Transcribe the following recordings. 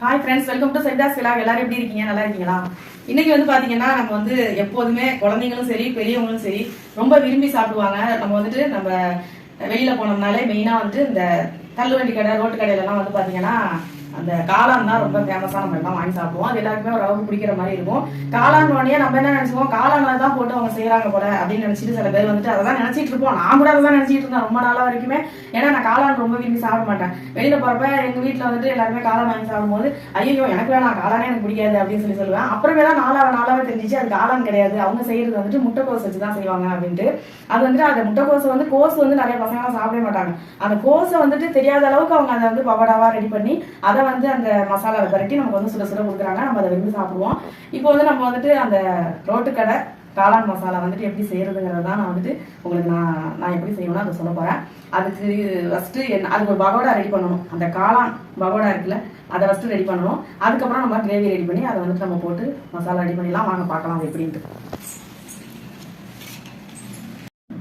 Hi friends welcome to Saidhas vlog எல்லாரும் எப்படி இருக்கீங்க? நல்லா இருக்கீங்களா? இன்னைக்கு வந்து பாத்தீங்கன்னா நம்ம வந்து எப்போதுமே குழந்தைங்களும் சரி பெரியவங்களும் சரி ரொம்ப விரும்பி சாப்பிடுவாங்க. நம்ம வந்துட்டு நம்ம வெளியில போனோம்னாலே மெயினா வந்துட்டு இந்த தள்ளுவண்டி கடை ரோட்டு கடையில எல்லாம் வந்து பாத்தீங்கன்னா அந்த காளான் தான் ரொம்ப ஃபேமஸா நம்ம எல்லாம் வாங்கி சாப்பிடுவோம். அது எல்லாருக்குமே ஒரு அளவுக்கு பிடிக்கிற மாதிரி இருக்கும். காளான் உடனே நம்ம என்ன நினைச்சுவோம் காளான்ல தான் போட்டு அவங்க செய்யறாங்க போல அப்படின்னு நினைச்சிட்டு சில பேர் வந்துட்டு அதை தான் நினைச்சிட்டு இருப்போம். நான் கூட அதை தான் நினைச்சிட்டு இருந்தேன் ரொம்ப நாளா வரைக்குமே. ஏன்னா நான் காளான் ரொம்ப விரும்பி சாப்பிட மாட்டேன். வெளியில போறப்ப எங்க வீட்டில் வந்துட்டு எல்லாருமே காளான் வாங்கி சாப்பிடும்போது ஐயோ எனக்கு வேணாம் காளானே எனக்கு பிடிக்காது அப்படின்னு சொல்லி சொல்லுவேன். அப்புறமே தான் நாளாக நாளாவே தெரிஞ்சிச்சு அது காளான் கிடையாது. அவங்க செய்யறது வந்துட்டு முட்டைக்கோஸ் வச்சு தான் செய்வாங்க அப்படின்ட்டு. அது வந்துட்டு அந்த முட்டைக்கோஸ் வந்து கோஸ் வந்து நிறைய பசங்க சாப்பிடவே மாட்டாங்க. அந்த கோஸை வந்துட்டு தெரியாத அளவுக்கு அவங்க அதை வந்து பவடாவா ரெடி பண்ணி அதை வந்து அந்த மசாலாவை பரட்டி நமக்கு வந்து சுட சுட கொடுக்குறாங்க. நம்ம அதை விரும்பி சாப்பிடுவோம். இப்போ வந்து நம்ம வந்துட்டு அந்த ரோட்டு கடை காளான் மசாலா வந்துட்டு எப்படி செய்யறதுங்கிறது தான் நான் வந்துட்டு உங்களுக்கு நான் நான் எப்படி செய்வேன்னா அதை சொல்ல போகிறேன் அதுக்கு ஃபஸ்ட்டு என்ன அதுக்கு ஒரு பகோடா ரெடி பண்ணணும். அந்த காளான் பகோடா இருக்குல்ல அதை ஃபஸ்ட்டு ரெடி பண்ணணும். அதுக்கப்புறம் நம்ம கிரேவி ரெடி பண்ணி அதை வந்துட்டு நம்ம போட்டு மசாலா ரெடி பண்ணிடலாம். வாங்க பார்க்கலாம் அது எப்படின்ட்டு.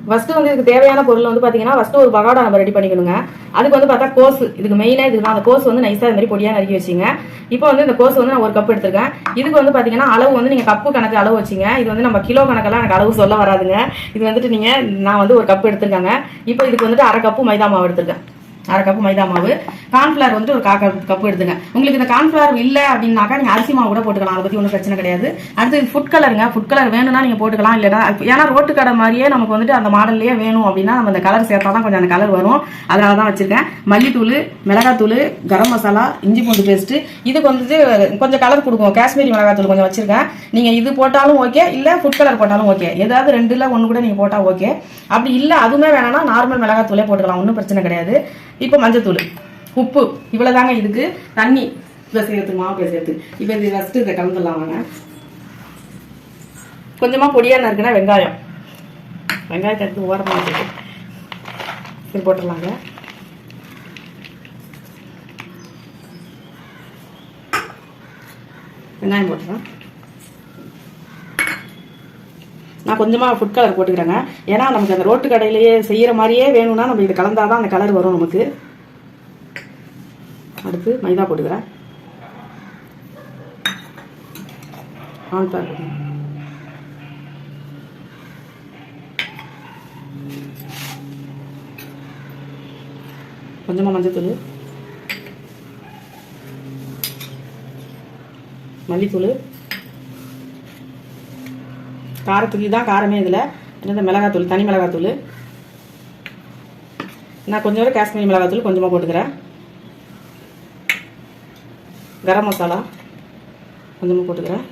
ஃபர்ஸ்ட் வந்து இதுக்கு தேவையான பொருள் வந்து பாத்தீங்கன்னா ஃபர்ஸ்ட் ஒரு பகோடா நம்ம ரெடி பண்ணிக்கணுங்க. அதுக்கு வந்து பார்த்தா கோஸ் இதுக்கு மெயினாக இதுக்கு தான் அந்த கோஸ் வந்து நைஸாக இது மாதிரி பொடியாக நறுக்கி வச்சிங்க. இப்போ வந்து இந்த கோஸ் வந்து நான் ஒரு கப் எடுத்திருக்கேன். இதுக்கு வந்து பார்த்தீங்கன்னா அளவு வந்து நீங்கள் கப்பு கணக்கு அளவு வச்சிங்க. இது வந்து நம்ம கிலோ கணக்கெல்லாம் எனக்கு அளவு சொல்ல வராதுங்க. இது வந்துட்டு நீங்கள் நான் வந்து ஒரு கப் எடுத்திருக்காங்க. இப்போ இதுக்கு வந்துட்டு அரை கப்பு மைதா மாவு எடுத்திருக்கேன். அரை கப்பு மைதா மாவு. கார்ன்ஃபிளவர் வந்து ஒரு காக்க கப்பு எடுத்துங்க. உங்களுக்கு இந்த கார்ன்ஃபிளவர் இல்லை அப்படின்னாக்கா நீங்கள் அரிசி மாவு கூட போட்டுக்கலாம். அதை பற்றி ஒன்றும் பிரச்சனை கிடையாது. அடுத்து ஃபுட் கலருங்க ஃபுட் கலர் வேணும்னா நீங்கள் போட்டுக்கலாம். இல்லைனா ஏன்னா ரோட்டு கடை மாதிரியே நமக்கு வந்துட்டு அந்த மாடல்லையே வேணும் அப்படின்னா நம்ம அந்த கலர் சேர்த்தா தான் கொஞ்சம் அந்த கலர் வரும். அதனால தான் வச்சுருக்கேன். மல்லித்தூள் மிளகாத்தூள் கரம் மசாலா இஞ்சி பூண்டு பேஸ்ட்டு இதுக்கு வந்துட்டு கொஞ்சம் கலர் கொடுக்கும். காஷ்மீரி மிளகாத்தூள் கொஞ்சம் வச்சுருக்கேன். நீங்கள் இது போட்டாலும் ஓகே இல்லை ஃபுட் கலர் போட்டாலும் ஓகே ஏதாவது ரெண்டில் ஒன்று கூட நீங்கள் போட்டால் ஓகே அப்படி இல்லை அதுவுமே வேணாம்னா நார்மல் மிளகாத்தூளே போட்டுக்கலாம். ஒன்றும் பிரச்சனை கிடையாது. இப்போ மஞ்சத்தூள் உப்பு இவ்வளோதாங்க இதுக்கு. தண்ணி பேசுறதுக்கு மாவு பேசுறதுக்கு இப்போ இது ஃபஸ்ட்டு இதை கலந்துடலாம் வாங்க. கொஞ்சமாக பொடியாக இருக்குன்னா வெங்காயம். வெங்காயத்தை எடுத்து ஓரமாக வச்சுட்டு இது போட்டுடலாங்க. வெங்காயம் போட்டுறேன் நான் கொஞ்சமாக ஃபுட் கலர் போட்டுக்கிறேங்க. ஏன்னா நமக்கு அந்த ரோட்டு கடையிலேயே செய்கிற மாதிரியே வேணும்னா நம்ம இது கலந்தாதான் அந்த கலர் வரும் நமக்கு. அடுத்து மைதா போட்டுக்கிறேன். கான்ஃபிளவர் கொஞ்சமாக மஞ்சத்தூள். மல்லித்தூள். காரத்துக்கு தான் காரமே இதில். என்னது மிளகாத்தூள் தனி மிளகாத்தூள்? நான் கொஞ்சம் காஷ்மீரி மிளகாத்தூள் கொஞ்சமாக போட்டுக்கிறேன். கரம் மசாலா கொஞ்சமாக போட்டுக்கிறேன்.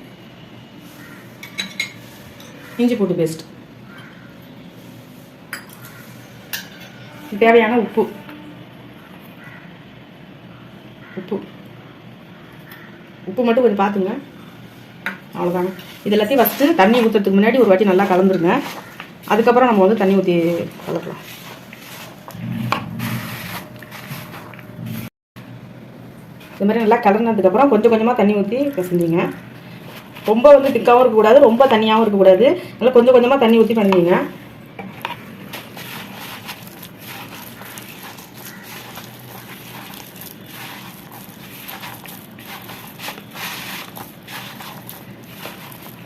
இஞ்சி பூட்டு பேஸ்ட் தேவையான உப்பு. உப்பு. உப்பு மட்டும் கொஞ்சம் பார்த்துங்க. அவ்வளோதாங்க இது எல்லாத்தையும் ஃபஸ்ட்டு தண்ணி ஊற்றுறதுக்கு முன்னாடி ஒரு வாட்டி நல்லா கலந்துருங்க. அதுக்கப்புறம் நம்ம வந்து தண்ணி ஊற்றி கலக்கலாம். இது மாதிரி நல்லா கலந்ததுக்கப்புறம் கொஞ்சம் கொஞ்சமாக தண்ணி ஊற்றி பிசைஞ்சிங்க. ரொம்ப வந்து திக்காகவும் இருக்கக்கூடாது ரொம்ப தண்ணியாகவும் இருக்கக்கூடாது. நல்லா கொஞ்சம் கொஞ்சமாக தண்ணி ஊற்றி பண்ணிங்க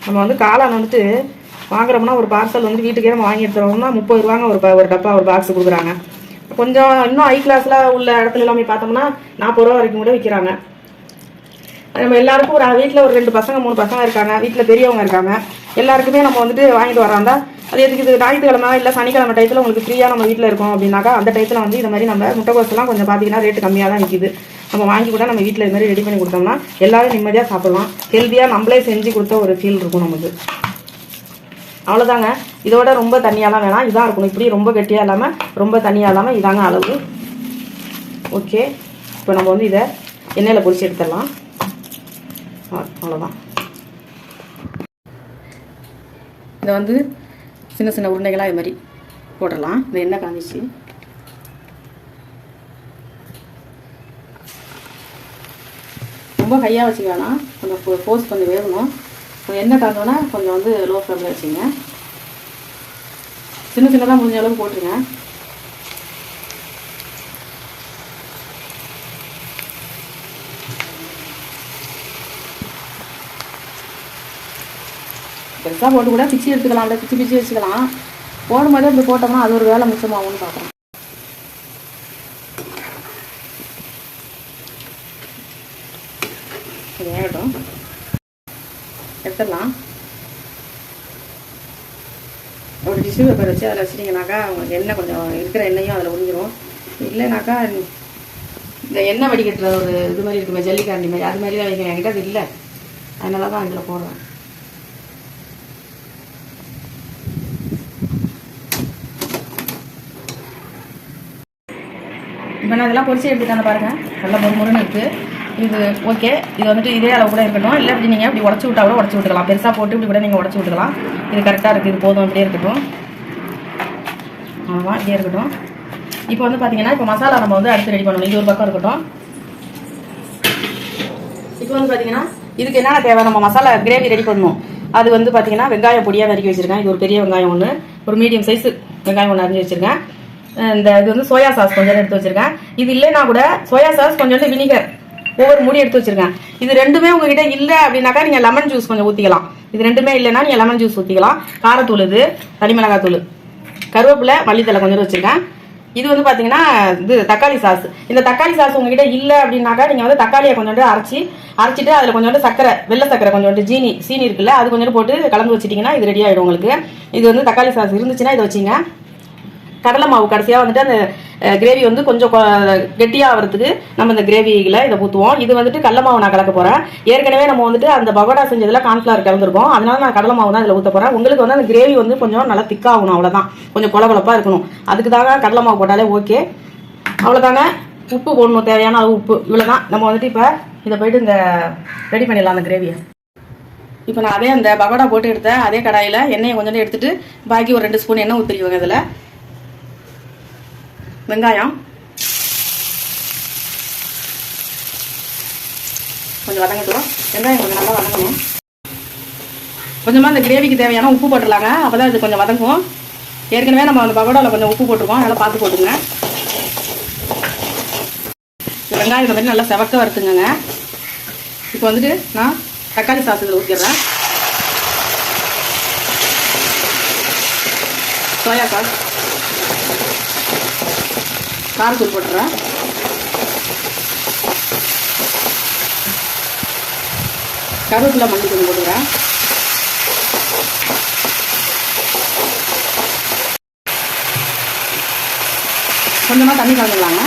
நம்ம வந்து காளான் வந்துட்டு வாங்குறோம்னா ஒரு பார்சல் வந்து வீட்டுக்கே நம்ம வாங்கி எடுத்துறோம்னா முப்பது ரூபாங்க ஒரு ப- ஒரு டப்பா ஒரு பாக்ஸ் கொடுக்குறாங்க. கொஞ்சம் இன்னும் ஹை கிளாஸில் உள்ள இடத்துல எல்லாமே பார்த்தோம்னா நாற்பது ரூபா வரைக்கும் கூட விற்கிறாங்க நம்ம எல்லாருக்கும் ஒரு வீட்டில் ஒரு ரெண்டு பசங்க மூணு பசங்க இருக்காங்க. வீட்டில் பெரியவங்க இருக்காங்க. எல்லாருக்குமே நம்ம வந்துட்டு வாங்கிட்டு வராந்தா அது எதுக்கு இது ஞாயிற்றுக்கிழமை இல்லை சனிக்கிழமை டயத்தில் உங்களுக்கு ஃப்ரீயாக நம்ம வீட்டில் இருக்கோம் அப்படின்னாக்கா அந்த டயத்தில் வந்து இந்த மாதிரி நம்ம முட்டைக்கோஸ்லாம் கொஞ்சம் பார்த்தீங்கன்னா ரேட்டு கம்மியாக தான் விற்கிது நம்ம வாங்கி கூட நம்ம வீட்டில் இது மாதிரி ரெடி பண்ணி கொடுத்தோம்னா எல்லாரும் நிம்மதியாக சாப்பிடலாம். ஹெல்த்தியாக நம்மளே செஞ்சு கொடுத்த ஒரு ஃபீல் இருக்கும் நமக்கு. அவ்வளோதாங்க இதோட ரொம்ப தண்ணியாலாம் வேணாம். இதான் இருக்கணும். இப்படி ரொம்ப கெட்டியாக இல்லாமல் ரொம்ப தண்ணியாக இல்லாமல் இதாங்க அளவு. ஓகே இப்போ நம்ம வந்து இதை எண்ணெயில் பொரிச்சு எடுத்துடலாம். ஆ, அவ்வளோதான் இதை வந்து சின்ன சின்ன உருண்டைகளாக இது மாதிரி போடலாம். இந்த எண்ணெய் காமிச்சு ரொம்ப ஹையாக வச்சுக்க வேணாம் கொஞ்சம் ஃபோர்ஸ் பண்ணி வேகணும். எண்ணெய் காந்தோன்னா கொஞ்சம் வந்து லோ ஃப்ளேமில் வச்சுங்க சின்ன சின்னதாக முடிஞ்ச அளவுக்கு போட்டுருங்க. பெருசாக போட்டு கூட பிச்சு எடுத்துக்கலாம் இல்லை பிச்சு பிச்சு வச்சுக்கலாம். போடும்போதே இப்படி போட்டோம்னா அது ஒரு வேலை மிச்சமாகவும் பார்க்குறோம் வேகட்டும். எடுத்துடலாம். ஒரு டிஷ்யூ பேப்பர் வச்சு அதில் வச்சுட்டிங்கனாக்கா உங்களுக்கு எண்ணெய் கொஞ்சம் இருக்கிற எண்ணெயும் அதில் உறிஞ்சிரும். இல்லைனாக்கா இந்த எண்ணெய் வடிகட்டுற ஒரு இது மாதிரி இருக்குமே ஜல்லிக்காண்டி மாதிரி அது மாதிரி தான் வைக்கிறேன் என்கிட்ட அது இல்லை. அதனால தான் அதில் போடுறேன். இப்போ நான் அதெல்லாம் பொரிச்சு எடுத்துக்கான பாருங்க. நல்லா முருன்னு இருக்குது இது ஓகே இது வந்துட்டு இதே அளவு கூட இருக்கட்டும். இல்லை இப்படி நீங்கள் இப்படி உடச்சி விட்டா கூட உடச்சி விட்டுக்கலாம். பெருசாக போட்டு இப்படி கூட நீங்கள் உடச்சி விட்டுக்கலாம். இது கரெக்டாக இருக்குது இது போதும் இப்படியே இருக்கட்டும். ஆமாம் இப்படியே இருக்கட்டும். இப்போ வந்து பார்த்தீங்கன்னா இப்போ மசாலா நம்ம வந்து அடுத்து ரெடி பண்ணணும். இது ஒரு பக்கம் இருக்கட்டும். இப்போ வந்து பார்த்தீங்கன்னா இதுக்கு என்னென்ன தேவை? நம்ம மசாலா கிரேவி ரெடி பண்ணணும். அது வந்து பார்த்தீங்கன்னா வெங்காயம் பொடியாக நறுக்கி வச்சுருக்கேன். இது ஒரு பெரிய வெங்காயம் ஒன்று ஒரு மீடியம் சைஸ் வெங்காயம் ஒன்று அரிஞ்சு வச்சுருக்கேன். இந்த இது வந்து சோயா சாஸ் கொஞ்சம் எடுத்து வச்சுருக்கேன். இது இல்லைன்னா கூட சோயா சாஸ் கொஞ்சோண்டு வினிகர் ஒவ்வொரு முடி எடுத்து வச்சிருக்கேன். இது ரெண்டுமே உங்ககிட்ட இல்லை அப்படின்னாக்கா நீங்கள் லெமன் ஜூஸ் கொஞ்சம் ஊற்றிக்கலாம் இது ரெண்டுமே இல்லைன்னா நீங்கள் லெமன் ஜூஸ் ஊற்றிக்கலாம் காரத்தூள் இது தனி மிளகாய் தூள் கருவேப்பிலை மல்லித்தலை கொஞ்சம் வச்சிருக்கேன். இது வந்து பாத்தீங்கன்னா இது தக்காளி சாஸ். இந்த தக்காளி சாஸ் உங்ககிட்ட இல்லை அப்படின்னாக்கா நீங்க வந்து தக்காளியை கொஞ்சோண்டு அரைச்சி அரைச்சிட்டு அதுல கொஞ்சோண்டு சக்கரை வெள்ளை சக்கரை கொஞ்சோண்டு ஜீனி சீனி இருக்குல்ல அது கொஞ்சோண்டு போட்டு கலந்து வச்சிட்டீங்கன்னா இது ரெடி ஆயிடும் உங்களுக்கு. இது வந்து தக்காளி சாஸ் இருந்துச்சுன்னா இதை வச்சிங்க. கடலை மாவு கடைசியாக வந்துட்டு அந்த கிரேவி வந்து கொஞ்சம் கொ- கெட்டியாகிறதுக்கு நம்ம இந்த கிரேவியில் இதை ஊற்றுவோம் இது வந்துட்டு கடலை மாவு நான் கலக்க போகிறேன் ஏற்கனவே நம்ம வந்துட்டு அந்த பகோடா செஞ்சதில் கான்ஃப்ளவர் கலந்துருக்கோம். அதனால நான் கடலை மாவு தான் இதில் ஊற்ற போகிறேன் உங்களுக்கு வந்து அந்த கிரேவி வந்து கொஞ்சம் நல்லா திக்காகணும் அவ்வளோதான் கொஞ்சம் கொலகொலப்பாக இருக்கணும். அதுக்கு தாங்க கடலை மாவு போட்டாலே ஓகே அவ்வளோதாங்க உப்பு போடணும் தேவையான அளவு உப்பு. இவ்வளோதான் நம்ம வந்துட்டு இப்போ இதை போயிட்டு இந்த ரெடி பண்ணிடலாம் அந்த கிரேவியை இப்போ நான் அதே அந்த பகோடா போட்டு எடுத்தேன். அதே கடாயில் எண்ணெயை கொஞ்சம் எடுத்துட்டு பாக்கி ஒரு ரெண்டு ஸ்பூன் எண்ணெய் ஊற்றிடுவாங்க இதில். வெங்காயம். கொஞ்சம் வதங்கட்டும் வெங்காயம் கொஞ்சம் நல்லா வதங்கணும். கொஞ்சமாக இந்த கிரேவிக்கு தேவையான உப்பு போட்டுடலாங்க. அப்போ தான் இது கொஞ்சம் வதங்கும் ஏற்கனவே நம்ம அந்த பகோடாவில் கொஞ்சம் உப்பு போட்டிருக்கோம். அதனால் பார்த்து போட்டுங்க வெங்காயம் இந்த மாதிரி நல்லா செவக்க வறுத்துங்க இப்போ வந்துட்டு நான் தக்காளி சாஸ் இதில் ஊற்றிடுறேன் சோயா சாஸ். காரத்தூள் போட்டுறேன். கருவேப்பிலை மல்லி கொஞ்சம் போட்டுக்கிறேன். கொஞ்சமாக தண்ணி கலந்துடலாங்க.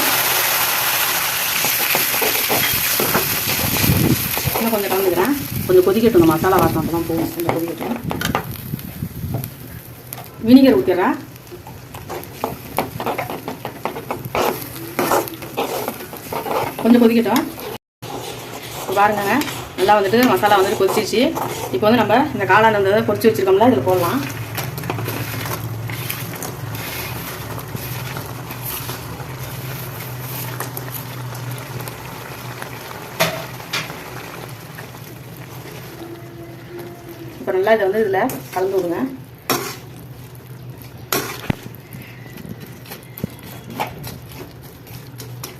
இன்னும் கொஞ்சம் கலந்துக்கிறேன். கொஞ்சம் கொதிக்கட்டும் மசாலா வாசம் அப்போ தான் போகும். கொஞ்சம் கொதிக்கட்டும். வினிகர் ஊற்றிடுறேன் கொஞ்சம் கொதிக்கட்டும். இப்போ பாருங்க நல்லா வந்துட்டு மசாலா வந்துட்டு கொதிச்சிச்சு இப்போ வந்து நம்ம இந்த காளான் வந்து பொரிச்சு வச்சிருக்கோம்ல இதில் போடலாம். இப்போ நல்லா இதை வந்து இதில் கலந்து விடுங்க.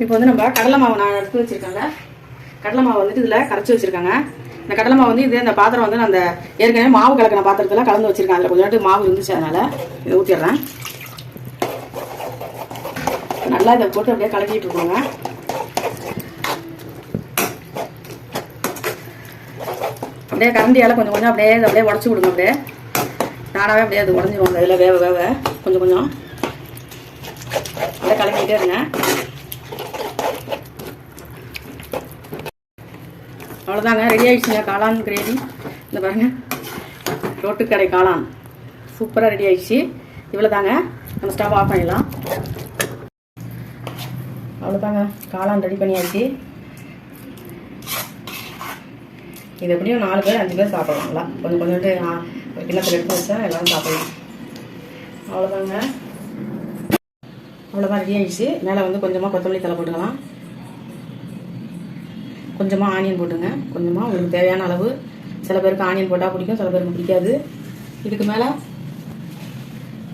இப்போ வந்து நம்ம கடலை மாவு நான் எடுத்து வச்சுருக்காங்க கடலை மாவு வந்துட்டு இதில் கரைச்சி வச்சுருக்காங்க. இந்த கடலை மாவு வந்து இது இந்த பாத்திரம் வந்து நான் அந்த ஏற்கனவே மாவு கலக்கின பாத்திரத்தில் கலந்து வச்சுருக்கேன். அதில் கொஞ்சம் மாவு இருந்துச்சு அதனால் இதை ஊற்றிடுறேன் நல்லா இதை போட்டு அப்படியே கலக்கிட்டு இருக்கோங்க. அப்படியே கரண்டியால் கொஞ்சம் கொஞ்சம் அப்படியே இதை அப்படியே உடச்சி விடுங்க அப்படியே. நானாகவே அப்படியே அது உடஞ்சிரும் இதில் வேக வேக கொஞ்சம் கொஞ்சம். அப்படியே கலக்கிட்டே இருங்க. அவ்வளோதாங்க ரெடி ஆகிடுச்சுங்க காளான் கிரேவி இந்த பாருங்க ரோட்டுக்கடை காளான். சூப்பராக ரெடி ஆகிடுச்சு இவ்வளோதாங்க நம்ம ஸ்டவ் ஆஃப் பண்ணிடலாம். அவ்வளோதாங்க காளான் ரெடி பண்ணியாச்சு. இது எப்படியும் நாலு பேர் அஞ்சு பேர் சாப்பிடலாங்களா கொஞ்சம் கொஞ்சோண்டு ஆ, ஒரு கிண்ணத்தில் எடுத்து வச்சா எல்லாரும் சாப்பிடலாம். அவ்வளோதாங்க அவ்வளோதான் ரெடி ஆகிடுச்சு மேலே வந்து கொஞ்சமாக கொத்தமல்லி தலை போட்டுக்கலாம். கொஞ்சமாக ஆனியன் போட்டுங்க. கொஞ்சமாக உங்களுக்கு தேவையான அளவு. சில பேருக்கு ஆனியன் போட்டால் பிடிக்கும் சில பேருக்கு பிடிக்காது. இதுக்கு மேலே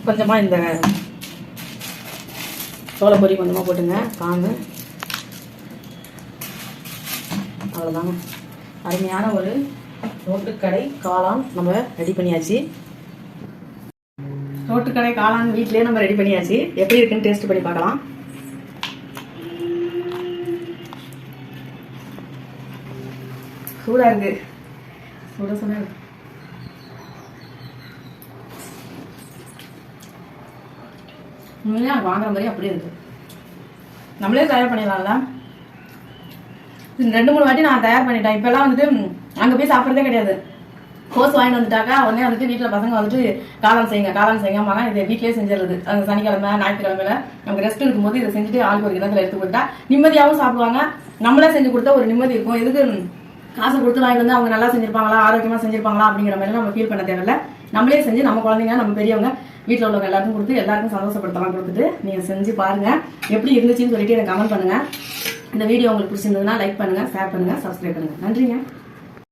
கொஞ்சமாக இந்த சோளப்பொடி கொஞ்சமாக போட்டுங்க. காங்கு அவ்வளோதாங்க அருமையான ஒரு ரோட்டுக்கடை காளான் நம்ம ரெடி பண்ணியாச்சு. ரோட்டுக்கடை காளான் வீட்லயே நம்ம ரெடி பண்ணியாச்சு. எப்படி இருக்குன்னு டேஸ்ட் பண்ணி பார்க்கலாம். சூடா இருக்கு. சுட சுட இருக்கு. வாங்குற மாதிரி அப்படியே இருக்கு. நம்மளே தயார் பண்ணிடலாம்ல? இது ரெண்டு மூணு வாட்டி நான் தயார் பண்ணிட்டேன். இப்பெல்லாம் வந்துட்டு அங்க போய் சாப்பிட்றதே கிடையாது. கோஸ் வாங்கிட்டு வந்துட்டாக்கா உடனே வந்துட்டு வீட்டில் பசங்க வந்துட்டு காலம் செய்யுங்க காலம் செய்யுங்க இதை வீட்லயே செஞ்சிடுறது. அந்த சனிக்கிழமை ஞாயிற்றுக்கிழமையில நமக்கு ரெஸ்ட் இருக்கும்போது இதை செஞ்சுட்டு ஆளுக்கு ஒரு கிணத்துல எடுத்து கொடுத்தா நிம்மதியாகவும் சாப்பிடுவாங்க. நம்மளே செஞ்சு கொடுத்தா ஒரு நிம்மதி இருக்கும். எதுக்கு காசு கொடுத்து வாங்கிட்டு வந்து அவங்க நல்லா செஞ்சிருப்பாங்களா ஆரோக்கியமா செஞ்சிருப்பாங்களா அப்படிங்கிற மாதிரி நம்ம ஃபீல் பண்ண தேவையில்ல. நம்மளே செஞ்சு நம்ம குழந்தைங்க நம்ம பெரியவங்க வீட்டில் உள்ளவங்க எல்லாருக்கும் கொடுத்து எல்லாருக்கும் சந்தோஷப்படுத்தலாம் கொடுத்துட்டு நீங்க செஞ்சு பாருங்க. எப்படி இருந்துச்சுன்னு சொல்லிட்டு எனக்கு கமெண்ட் பண்ணுங்க. இந்த வீடியோ உங்களுக்கு பிடிச்சிருந்ததுன்னா லைக் பண்ணுங்க ஷேர் பண்ணுங்க சப்ஸ்கிரைப் பண்ணுங்க. நன்றிங்க.